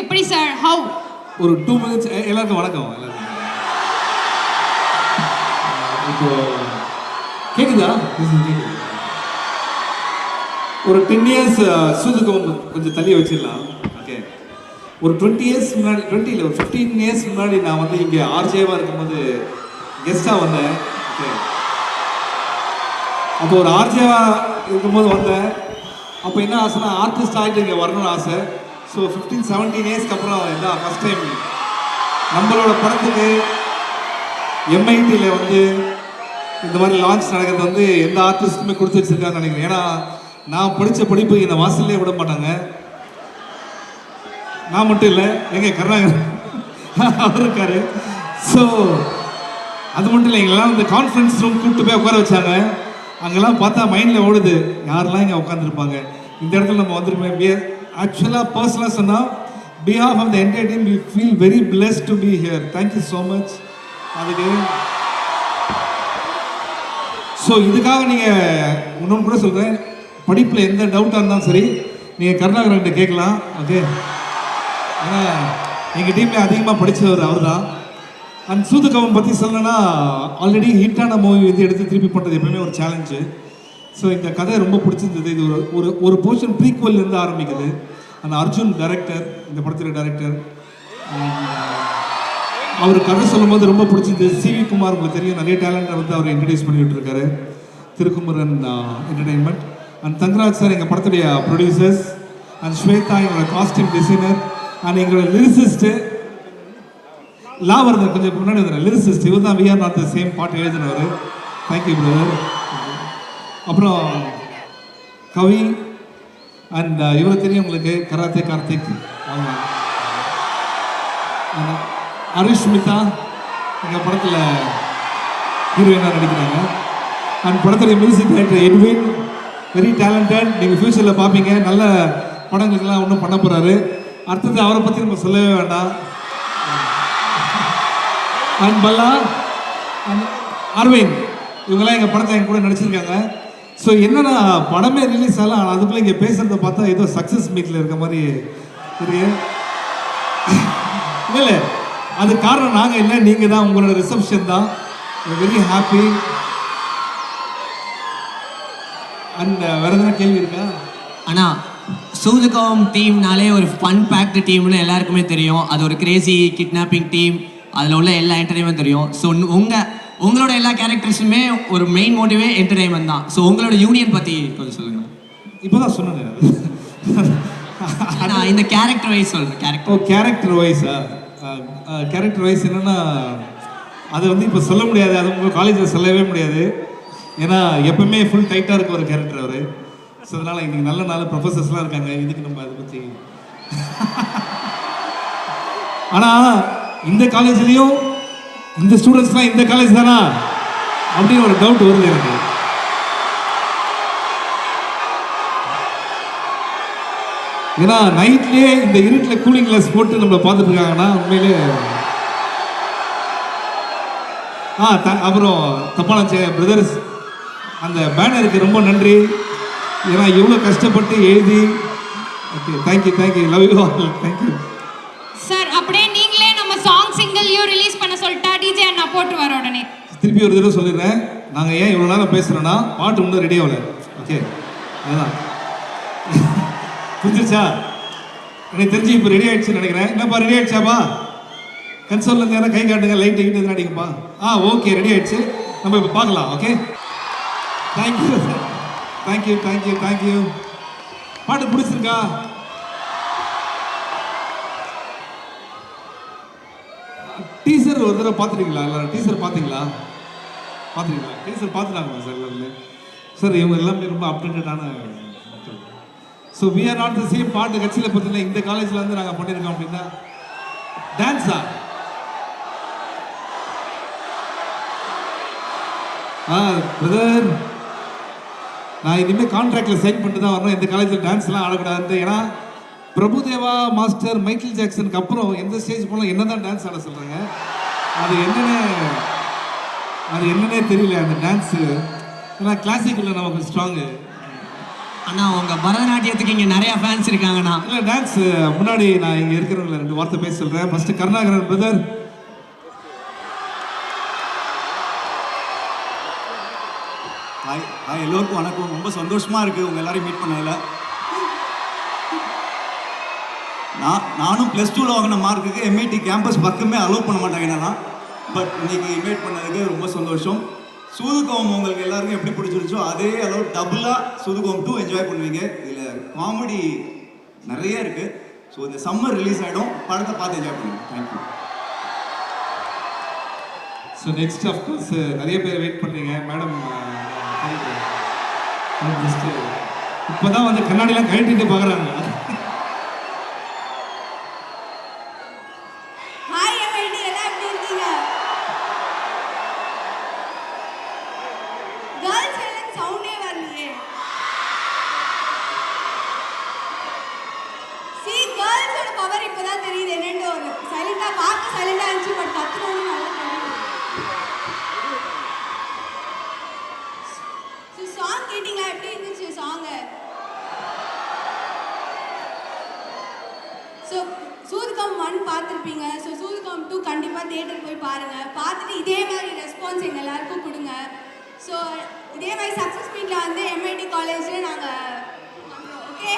எப்படி sir? Have ஒரு two minutes எல்லாருக்கும் வணக்கம். எல்லாருக்கும் இப்போ கேக்குதா? ஒரு டென் இயர்ஸ் uh, சூதுக்கம் கொஞ்சம் தள்ளி வச்சிடலாம். ஓகே ஒரு டுவெண்ட்டி இயர்ஸ் முன்னாடி டுவெண்ட்டி இல்லை ஒரு ஃபிஃப்டீன் இயர்ஸ் முன்னாடி நான் வந்து இங்கே ஆர்ஜேவாக இருக்கும்போது கெஸ்ட்டாக வந்தேன். ஓகே அப்போ ஒரு ஆர்ஜேவாக இருக்கும்போது வந்தேன். அப்போ என்ன ஆசைனா ஆர்டிஸ்ட் ஆகிட்டு இங்கே வரணும்னு ஆசை. ஸோ ஃபிஃப்டீன் செவன்டீன் இயர்ஸ்க்கு அப்புறம் இதான் ஃபஸ்ட் டைம் நம்மளோட படத்துக்கு எம்ஐடியில் வந்து இந்த மாதிரி லான்ச் நடக்கிறது வந்து எந்த ஆர்டிஸ்ட்டுமே கொடுத்து வச்சுருக்காங்கன்னு நினைக்கிறேன். ஏன்னா நான் படித்த படிப்பு இந்த வாசல்லே விட மாட்டாங்க. நான் மட்டும் இல்லை எங்கள் கருணாகர் அவர் இருக்காரு. ஸோ அது மட்டும் இல்லை எங்கெல்லாம் இந்த கான்ஃபரன்ஸ் ரூம் கூப்பிட்டு போய் உட்கார வச்சாங்க. அங்கெல்லாம் பார்த்தா மைண்டில் ஓடுது யாரெல்லாம் இங்கே உட்காந்துருப்பாங்க இந்த இடத்துல நம்ம வந்துருப்போம் ஆக்சுவலாக பர்சனலாக சொன்னால் behalf of the entire team we feel very blessed to be here thank you so much அதுக்கு ஸோ இதுக்காக நீங்கள் இன்னொன்று கூட சொல்கிறேன் படிப்பில் எந்த டவுட்டாக இருந்தாலும் சரி நீங்கள் கருணாகரன்கிட்ட கேட்கலாம். ஓகே ஏன்னா எங்கள் டீமில் அதிகமாக படித்தவர் அவர் தான் அண்ட் சூதுகவம் பற்றி சொல்லணும்னா ஆல்ரெடி ஹிட்டான மூவி வந்து எடுத்து திருப்பி பண்ணுறது எப்பவுமே ஒரு சேலஞ்சு ஸோ இந்த கதை ரொம்ப பிடிச்சிருந்தது. இது ஒரு ஒரு ஒரு போர்ஷன் ப்ரீக்வல் இருந்து ஆரம்பிக்குது. அந்த அர்ஜுன் டைரக்டர் இந்த படத்தில் டைரக்டர் அவர் கதை சொல்லும்போது ரொம்ப பிடிச்சிருந்தது. சிவி குமார் உங்களுக்கு தெரியும். நிறைய டேலண்ட்டை வந்து அவர் இன்ட்ரடியூஸ் பண்ணிட்டு இருக்காரு Thirukumaran entertainment and Thangaraj sir எங்கள் படத்துடைய ப்ரொடியூசர்ஸ் அண்ட் ஸ்வேதா எங்களோட காஸ்டியூம் டிசைனர் அண்ட் எங்களோட லிரிசிஸ்ட்டு லாவர்தன் கொஞ்சம் முன்னாடி வந்துடுறேன் லிரிசிஸ்ட் இவர் தான் we are not the same பாட்டு எழுதினவர். தேங்க்யூ பிரதர் அப்புறம் கவி அண்ட் uh, இவரை தெரியும் உங்களுக்கு கராத்தே கார்த்திக். ஆமாம் அரிஷ்மிதா எங்கள் படத்தில் ஹீரோயினாக நடிக்கிறாங்க. அண்ட் படத்துடைய music director Edwin very talented நீங்கள் ஃப்யூச்சரில் பார்ப்பீங்க நல்ல படங்களுக்கெல்லாம் ஒன்றும் பண்ண போகிறாரு அடுத்தது அவரை பற்றி நம்ம சொல்லவே வேண்டாம். அண்ட் பல்லா அண்ட் அரவிந்த் இவங்கெல்லாம் எங்கள் படத்தை என் கூட நடிச்சிருக்காங்க. ஸோ என்னன்னா படமே ரிலீஸ் ஆகலாம் ஆனால் அதுக்குள்ளே இங்கே பேசுகிறத பார்த்தா ஏதோ சக்ஸஸ் மீட்டில் இருக்க மாதிரி தெரியும் இல்லை அது காரணம் நாங்கள் இல்லை நீங்கள் தான் உங்களோட ரிசப்ஷன் தான். வெரி ஹாப்பி அண்ட் வேற எதனா கேள்வி இருக்கா? அண்ணா சூதுகம் டீம்னாலே ஒரு ஃபன் பேக்டு டீம்னு எல்லாருக்குமே தெரியும். அது ஒரு கிரேசி கிட்னாப்பிங் டீம் அதில் உள்ள எல்லா என்டர்டைன்மெண்ட் தெரியும். ஸோ உங்கள் உங்களோட எல்லா கேரக்டர்ஸுமே ஒரு மெயின் மோட்டிவே என்டர்டைன்மெண்ட் தான். ஸோ உங்களோட யூனியன் பத்தி கொஞ்சம் சொல்லுங்க. இப்போ தான் சொன்னேன் நான் இந்த கேரக்டர் வைஸ் சொல்றேன் ஓ கேரக்டர் கேரக்டர் வைஸா கேரக்டர் வைஸ் என்னன்னா அது வந்து இப்போ சொல்ல முடியாது. அது உங்கள் காலேஜில் சொல்லவே முடியாது. ஏன்னா எப்பவுமே ஃபுல் டைட்டாக இருக்க ஒரு கேரக்டர் அவர். ஸோ அதனால் இன்னைக்கு நல்ல நல்ல ப்ரொஃபஸர்ஸ்லாம் இருக்காங்க. இதுக்கு நம்ம அதை பற்றி ஆனால் இந்த காலேஜ்லேயும் இந்த ஸ்டூடெண்ட்ஸ்லாம் இந்த காலேஜ் தானா? அப்படின்னு ஒரு டவுட் வருது எனக்கு. ஏன்னா நைட்லேயே இந்த இருட்டில் கூலிங் கிளாஸ் போட்டு நம்மளை பார்த்துட்டு இருக்காங்கன்னா உண்மையிலே ஆ த அப்புறம் தப்பான பிரதர்ஸ் அந்த பேனருக்கு ரொம்ப நன்றி. ஏன்னா எவ்வளோ கஷ்டப்பட்டு எழுதி okay thank you thank you love you all thank you திருப்பி ஒரு தடவை சொல்லிடுறேன். நாங்கள் ஏன் இவ்வளோ நேரம் பேசுகிறோன்னா பாட்டு இன்னும் ரெடி ஆகல ஓகே அதுதான் புரிஞ்சிருச்சா? எனக்கு தெரிஞ்சு இப்போ ரெடி ஆயிடுச்சுன்னு நினைக்கிறேன். என்னப்பா ரெடி ஆயிடுச்சாப்பா? கன்சோல்ல இருந்து கை காட்டுங்க லைட் கிட்ட எதுவும் அடிங்கப்பா. ஆ ஓகே ரெடி ஆயிடுச்சு. நம்ம இப்போ பார்க்கலாம் okay thank you thank you thank you thank you பாட்டு பிடிச்சிருக்கா? டீசர் ஒரு தடவை பார்த்துட்டீங்களா? எல்லாரும் டீசர் பார்த்தீங்களா? பார்த்துருக்கீங்களா டீசர் பார்த்துட்டாங்களா சார் எல்லாருமே? சார் இவங்க எல்லாமே ரொம்ப அப்டேட்டடான so we are not the same பாட்டு கட்சியில் பார்த்தீங்கன்னா இந்த காலேஜில் வந்து நாங்கள் பண்ணியிருக்கோம் அப்படின்னா டான்ஸா ஆ பிரதர் நான் இனிமேல் கான்ட்ராக்டில் சைன் பண்ணிட்டு தான் வரணும். இந்த காலேஜில் டான்ஸ்லாம் ஆடக்கூடாதுன்ட்டு. ஏன்னா பிரபுதேவா மாஸ்டர் மைக்கேல் ஜாக்சனுக்கு அப்புறம் எந்த ஸ்டேஜ் போனால் என்ன தான் டான்ஸ் ஆட சொல்கிறாங்க அது என்னன்னு அது என்னன்னே தெரியல அந்த டான்ஸு ஏன்னா கிளாசிக்கில் நமக்கு ஸ்ட்ராங்கு அண்ணா உங்க பரதநாட்டியத்துக்கு இங்க நிறைய ஃபேன்ஸ் இருக்காங்கண்ணா. இல்லை டான்ஸ் முன்னாடி நான் இங்கே இருக்கிறவங்கள ரெண்டு வார்த்தை பேச சொல்கிறேன் first Karunakaran brother hi hi எல்லோருக்கும் வணக்கம். ரொம்ப சந்தோஷமாக இருக்குது உங்கள் எல்லாரையும் மீட் பண்ணதில். நான் நானும் ப்ளஸ் டூவில் வாங்கின மார்க்குக்கு எம்ஐடி கேம்பஸ் பக்கமே அலோவ் பண்ண மாட்டாங்க என்னெல்லாம் பட் இன்னைக்கு இன்வைட் பண்ணதுக்கு ரொம்ப சந்தோஷம். சூதுகோம் உங்களுக்கு எல்லாருக்கும் எப்படி பிடிச்சிருச்சோ அதே அளவு டபுளாக சுதுகோம் டூ என்ஜாய் பண்ணுவீங்க. இதில் காமெடி நிறைய இருக்குது ஸோ இந்த சம்மர் ரிலீஸ் ஆகிடும் படத்தை பார்த்து என்ஜாய் பண்ணுங்க. தேங்க்யூ ஸோ நெக்ஸ்ட் அஃப்கோர்ஸ் நிறைய பேர் வெயிட் பண்ணுறீங்க மேடம் இப்போ தான் வந்து கண்ணாடிலாம் கழட்டிட்டு பார்க்குறாங்க ஹாய் எம்ஐடி எல்லாம் எப்படி இருக்கீங்க கேர்ள்ஸ் எல்லாம் சவுண்டே வரலையே சி கேர்ள்ஸோட பவர் இப்போதான் தெரியுது என்னன்னு ஒரு சைலண்டா பார்க்க சைலண்டா இருந்துச்சு பட் கத்துறவங்க நல்லா ஸோ சாங் கேட்டிங்களா? எப்படி இருந்துச்சு சாங்கு ஸோ சூதுகம் ஒன் பார்த்துருப்பீங்க. ஸோ சூதுகம் டூ கண்டிப்பாக தியேட்டர் போய் பாருங்கள் பார்த்துட்டு இதே மாதிரி ரெஸ்பான்ஸ் எங்கள் எல்லாருக்கும் கொடுங்க. ஸோ இதே மாதிரி சக்ஸஸ் மீட்டில் வந்து எம்ஐடி காலேஜில் நாங்கள் ஓகே